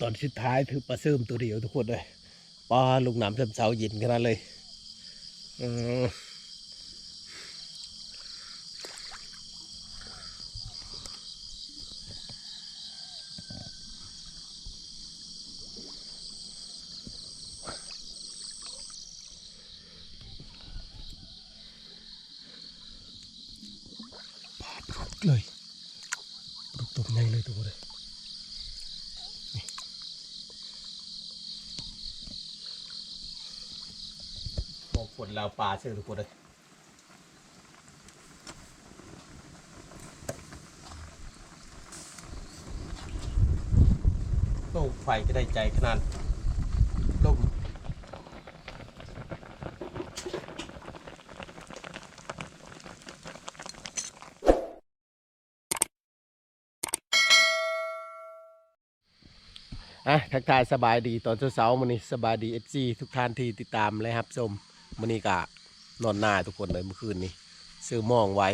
ตอนสุดท้ายถือปลาเสื่อมตัวเดียวทุกคนเลยปลาลูกน้ำเสมเสาหยินขนาดเลยอืมปลาปลุกเลยปลุกตัวใหญ่เลยทุกคนเลย พวกฝนเราปลาเชื่อทุกคนเลยโลกไฟก็ได้ใจขนาดลมอะทักทายสบายดีตอนเช้าๆมันนี้สบายดีเอฟซีทุกท่านที่ติดตามเลยครับชม มันนี้กะนอนหน้าทุกคนเลยเมื่อคืนนี้ซื้อมองไว้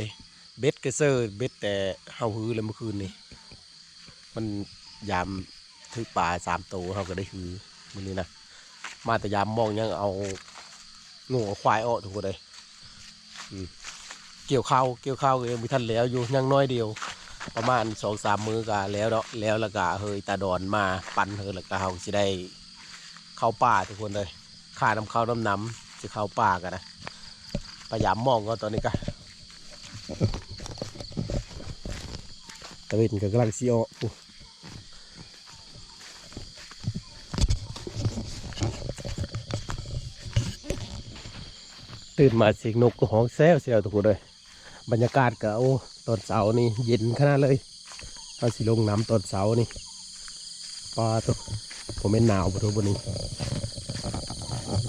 เบ็ดก็เซอร์เบ็ดแต่เฮาฮือเลยเมื่อคืนนี้มันยามถือปลาสามตัวเขาก็ได้ฮือมันนี้นะมาแต่ยามมองยังเอางูควายออกทุกคนเลยเกี่ยวข้าวเกี่ยวข้าวก็ยังม่ทันแล้วอยู่ยังน้อยเดียว ประมาณสองสามมือก็แล้วเนาะแล้วล้วก็เฮยตาดอนมาปั่นเฮยล้วก็เฮาสิได้เข้าป่าทุกคนเลยข้าน้ำข้าน้ำน้ำะเข้าป่ากันนะพยายามมองก็ตอนนี้ก็ตะเวนก็กำลังซีออตื่นมาเสียงนกก็ห้องแซวเสียวทุกคนเลยบรรยากาศก็โอ้ตอนเสาร์นี่เย็นขนาดเลยเอาสิลงน้ำตอนเสาร์นี่ปลาตัวผมเป็นหนาวปะทุบนนี้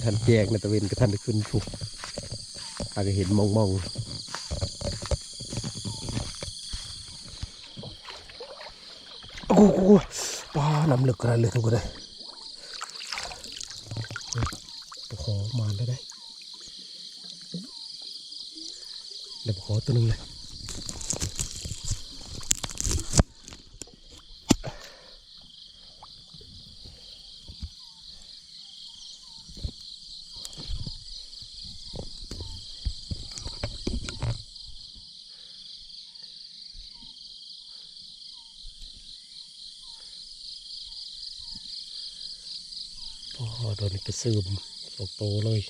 ท่านแจกในตะเวนก็ท่านได้ขึ้นถูกอาจจะเห็นมองมองโอ้โหปลาน้ำลึกขนาดเลยทุกคนเลยปขอมาแล้ได้เดี๋ยวขอตัวหนึงเลย พอโดนไปซึมสองโตวเลย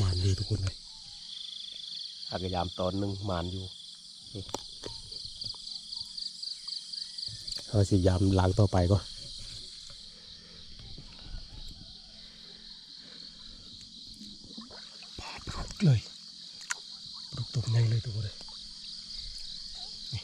มานอยู่ทุกคนเลยอากยามตอนหนึ่งมานอยู่นี่เอาสิยามล้างต่อไปก็ ลาปลุกเลยปลุกตัวใหญ่เลยทุกคนเลยนี่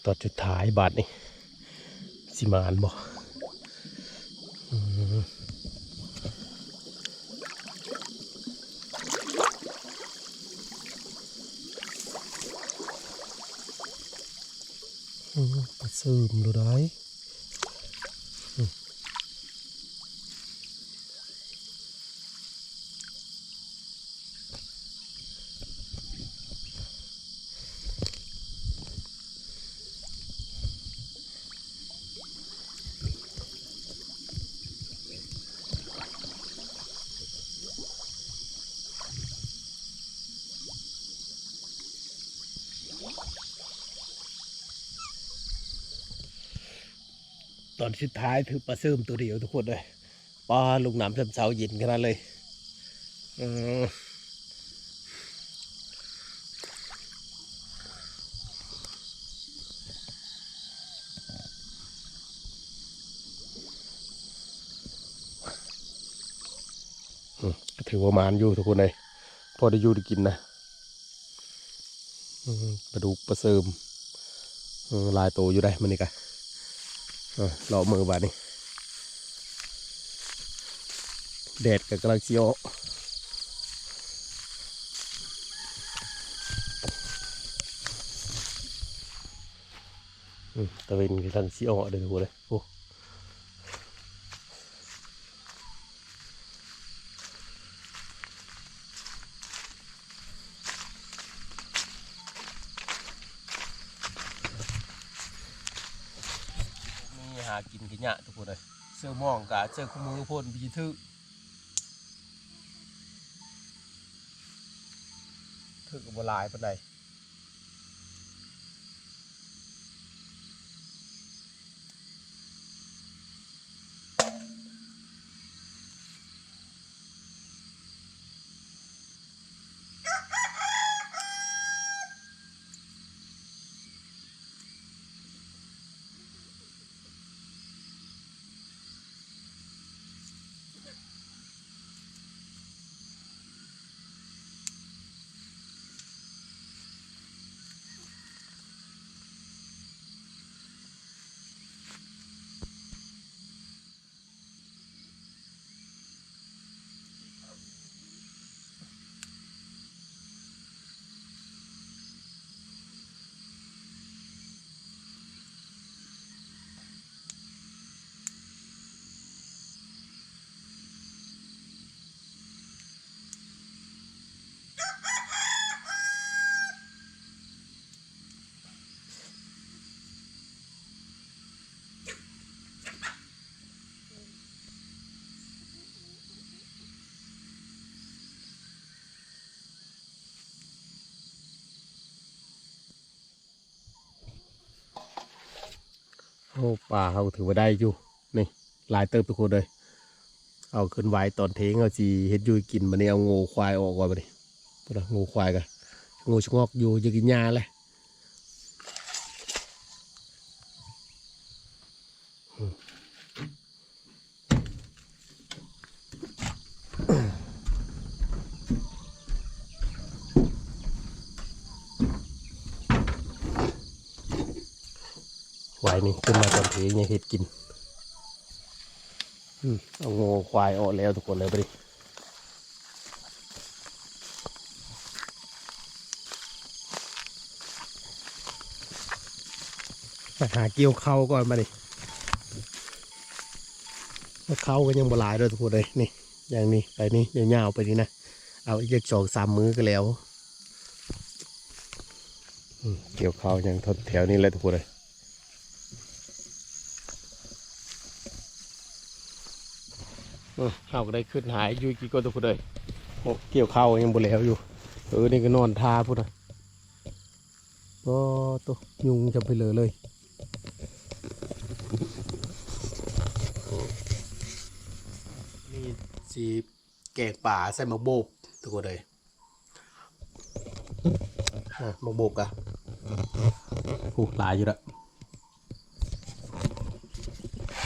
ต อดจุดท้ายบาทนี่สิมานบอกอืมอืมกระซึมดูได้ ตอนสุดท้ายถือปลาเสื่มตัวเดียวทุกคนเลยป้าลูกน้ำจำเช้าเย็นขนาดเลยอือถือว่ามานอยู่ทุกคนเลยพอได้อยู่ได้กินนะปลาดุกปลาเสริมลายโตอยู่ได้มันนี่กะอะ เลามือบาดนี้แดดกับกำลังเชียวอืมตะเวนกำลังเชียวเดี๋ยวดูเลยโอ้ นี่หากินกันยะทุกคน เสื้อมองกะเสื้อคู่มือพ่นบีทึกทึกกับลายปานใด โอ้ป่าเขาถือว่าได้อยู่นี่หลายเติบทุกคนเลย เอาขึ้นไว้ตอนเทงเอาจีเฮ็ดยุยกินมาเนี่ยเอางูควายออกก่อนมาดิพุ่นนะงูควายกันงูชงอกอยู่จะกินยาเลยอืมไว้นี่ ขึ้นมาตอนเทงยังเฮ็ดกินอืมเอางูควายออกแล้วทุกคนเลยไปดิไปหาเกี่ยวเข้าก่อนมาดิแล้วเข้าก็ยังบลายเลยทุกคนเลยนี่ อย่างนี้ไปนี่ยาวๆไปนี่นะ เอาอีกสองสามมื้อก็แล้ว เกี่ยวเข้ายังทนแถวนี้เลยทุกคนเลย อืม เขาก็ได้ขึ้นหายอยู่กี่ก็ตัวผู้ใดโอ้เกี่ยวข้าวยังบ่แล้วอยู่ เออนี่ก็นอนทาพุ่นนะก็ตัวยุงจะไปเลยเลยนี่สีแกงป่าใส่หมะโบกทุกคนเลยอะหมะโบกอะผูหลายอยู่ละ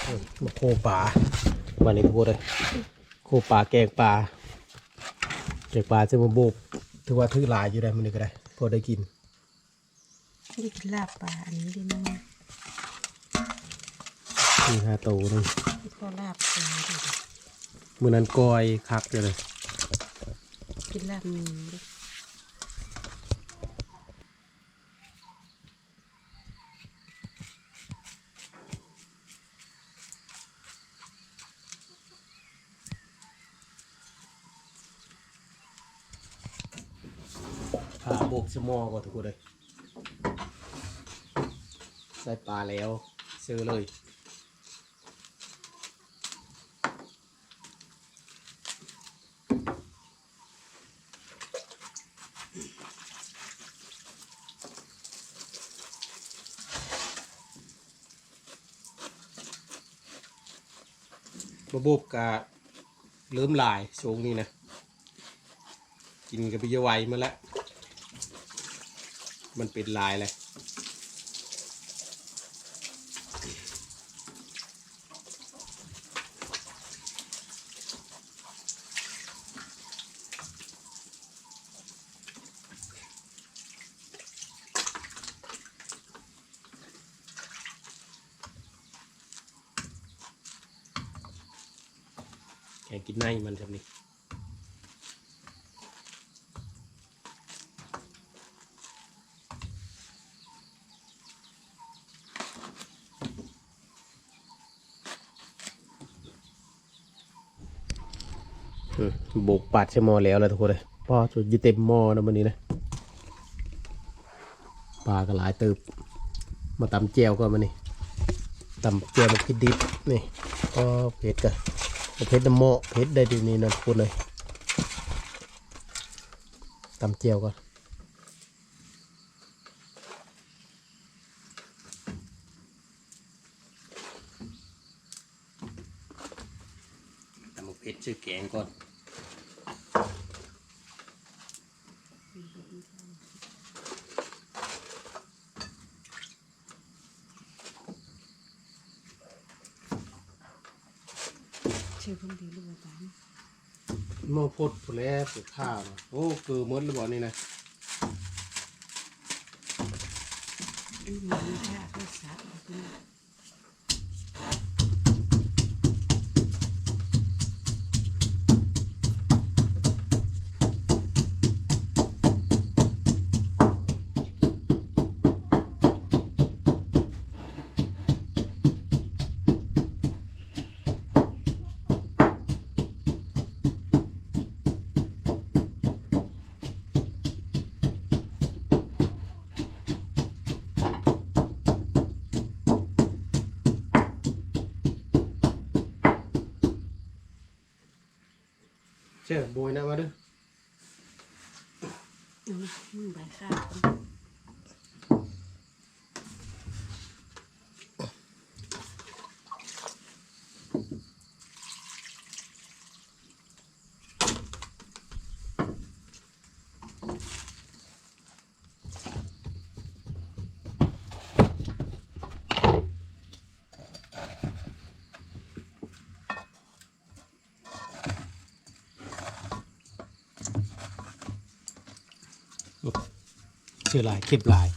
เออมะโคป่า วันนี้พูดเลยโคปลาแกงปลาแกงปลาซึ่งมันโบกถือว่าถือหลายอยู่ได้มันนี่ก็ได้ พอได้กินนี่คือลาบปลาอันนี้ด้วยนะนี่ฮาโตนึงที่เขาลาบปลาดิมือนั้นกอยคักอยู่เลยกินลาบหมีดิ ขาโบก สมอก็ทุกคนเลยใส่ปลาแล้วซื้อเลยบะบบกะเริ่มลายช่วงนี้นะ กินกับปิยไวมาแล้ว มันเป็นลายเลยแข่งกินในมันครับนี่ โบกปาดใช้หมอแล้วนะทุกคนเลยพอจุดยีเต็มหม้อนะวันนี้นะปลาก็หลายเติบ มาตำเจียวก็มานี่ตำเจียวมาพิดดิบนี่ก็เผ็ดกันเผ็ดน้ำหม้อเผ็ดได้ดีนี่นะทุกคนเลยตำเจียวก็ตำเผ็ดชื่อแกงก่อน ชื่อเพิ่นดีลูกอาจารย์หม้อพดผลแล้วปลูกข้าวนะโอ้เกือหมดแล้วบ่นี่นะ อืมมีค่า โบยนะมาดูเอามามึงใบข้าว ชื่อลายคลิปลาย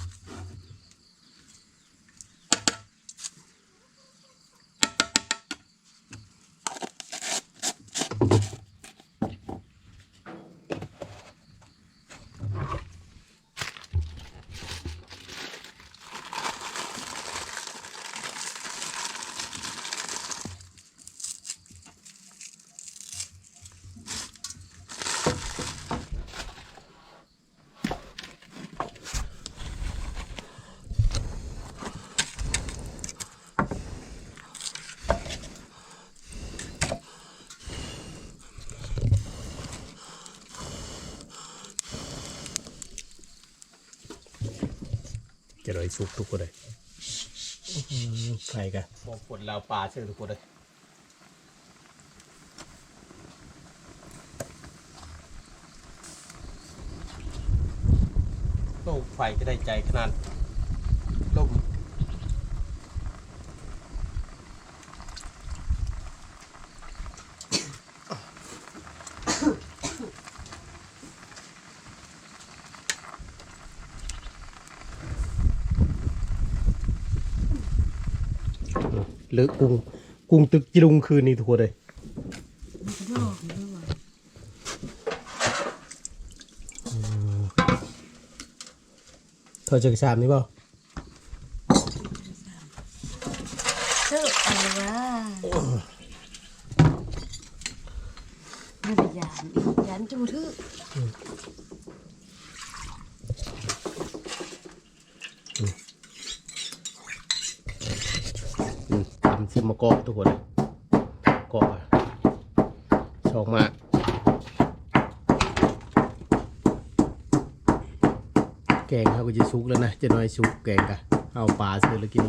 จะรอยสุกทุกคนเลยใครกันบอกคนเราปลาเชื่อทุกคนเลยโลกไฟจะได้ใจขนาดลม หรือกุ้งกุ้งตึกจิลุงคืนนี้ทัวเลยเธอจะกระชามนี่เปล่า เจ้าอะไรวะมันได้ยานอีกยานจูทื่อ อืมทำซิมมะกอกทุกคนเลยกอกอะชอบมาก แกงเขาก็จะซุกแล้วนะจะน้อยซุกแกงกะเอาปลาเสือแล้วกิน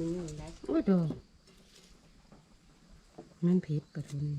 นี่ได้ โอ้ยโดนมัน ผิ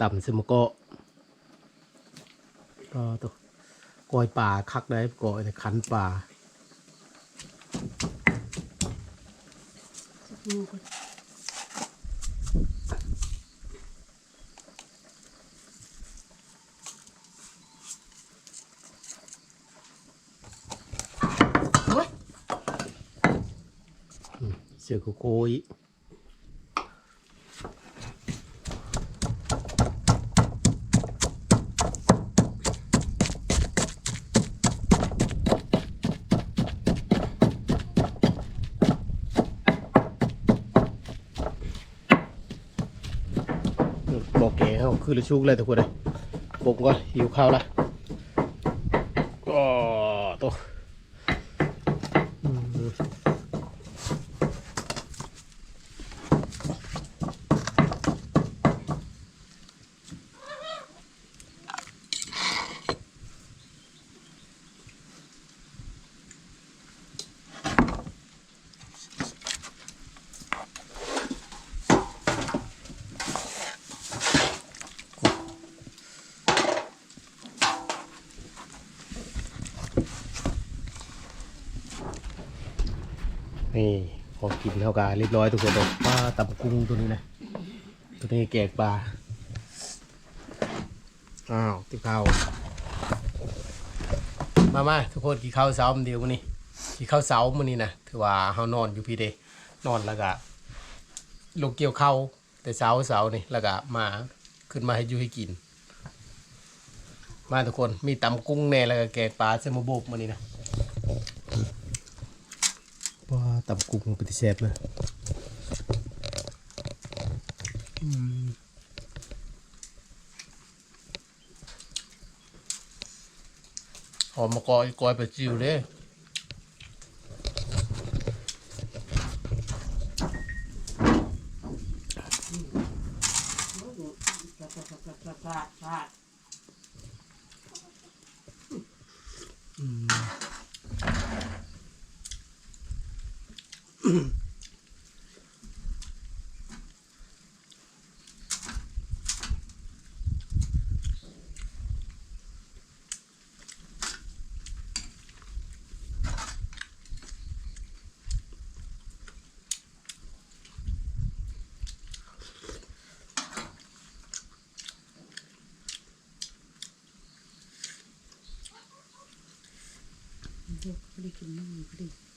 ต่ำซึมโกะก็ตัวกอยป่าคักได้กอยในขันป่าสักมือก็เสือโกโกย บอกแกเขาคือละชุกเลยทุกคนเลยผมก็หิวข้าวละก็ตัวอืม นี่พอกินเท่ากันเรียบร้อยทุกคนปลาตับกุ้งตัวนี้นะตัวนี้แกกปลาอ้าวติบข้าวมามาทุกคนกินข้าวเช้ามันเดียวมื้อนี้กินข้าวเช้ามื้อนี้นะถือว่าเฮานอนอยู่พี่เดนอนแล้วก็ลูกเกี่ยวข้าวแต่เช้าเช้านี่แล้วก็มาขึ้นมาให้อยู่ให้กิน มาทุกคนมีตำกุ้งแน่แล้วก็แกงปลาเซมาโบบมื้อนี้นะ ว่า ตับกุ้งเป็นที่แซ่บนะอืมหอมมะกอยกอยไปจิ้วเด้ ปลาปลาปลาปลาปลาปลาปลา เด็กไม่ได้กินนี่ไม่ได้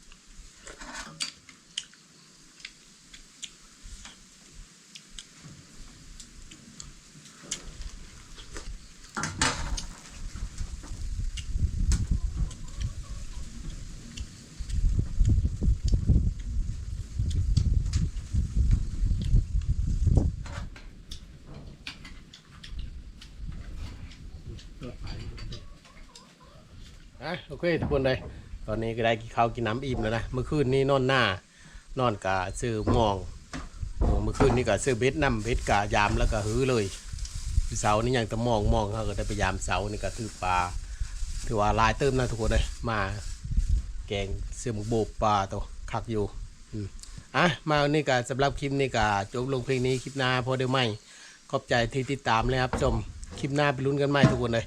ะโอเคทุกคนเลยตอนนี้ก็ได้กินข้าวกินน้ำอิ่มแล้วนะเมื่อคืนนี้นอนหน้านอนกะซื้อมองเมื่อคืนนี้ก็ซื้อเบ็ดน้ำเบ็ดกะยามแล้วก็หื้อเลยเสานี่ยังแต่มองมองเขาก็ได้ไปยามเสานี่ก็ถือปลาถือว่าลายเติมนะทุกคนเลยมาแกงเสื้อหมูโบบปลาตัวคักอยู่อืมอะมาวันนี้ก็สำหรับคลิปนี้ก็จบลงเพลงนี้คลิปหน้าพอเดี๋ยวไม่ขอบใจที่ติดตามเลยครับชมคลิปหน้าไปลุ้นกันใหม่ทุกคนเลย